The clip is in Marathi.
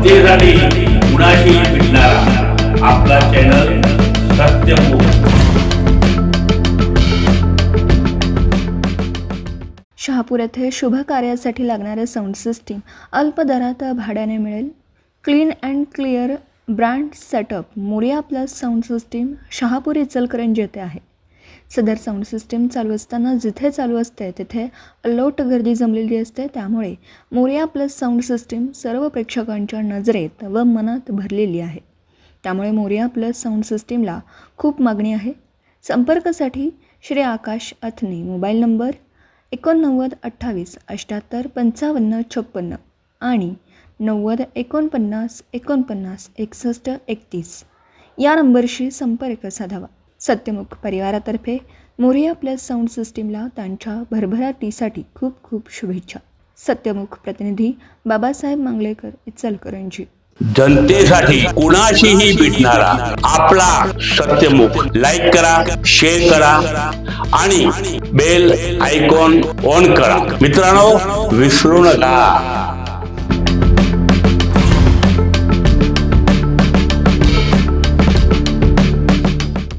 जनतेसाठी कुणाशी भेटणारा आपला चॅनल सत्यमुख शहापूर येथे शुभ कार्यासाठी लागणारे साऊंड सिस्टीम अल्प दरात भाड्याने मिळेल. Clean and clear brand setup Morya plus sound system Shahapur Ichalkaranji येथे आहे. सदर साऊंड सिस्टीम चालू असताना जिथे चालू असते तिथे अलोट गर्दी जमलेली असते. त्यामुळे मोरिया प्लस साऊंड सिस्टीम सर्व प्रेक्षकांच्या नजरेत व मनात भरलेली आहे. त्यामुळे मोरिया प्लस साऊंड सिस्टीमला खूप मागणी आहे. संपर्कासाठी श्री आकाश अथने मोबाईल नंबर एकोणनव्वद अठ्ठावीस अठ्ठ्याहत्तर पंचावन्न छप्पन्न आणि नव्वद एकोणपन्नास एकोणपन्नास एकसष्ट एकतीस या नंबरशी संपर्क साधावा. सत्यमुख परिवारातर्फे मोरिया प्लस साऊंड सिस्टीमला त्यांच्या भरभराटीसाठी खूप खूप शुभेच्छा. सत्यमुख प्रतिनिधी बाबासाहेब मांगलेकर इचलकरंजी. जनतेसाठी कुणाशीही भेटणारा आपला सत्यमुख लाईक करा शेअर करा आणि बेल आयकॉन ऑन करा. मित्रांनो विसरू नका.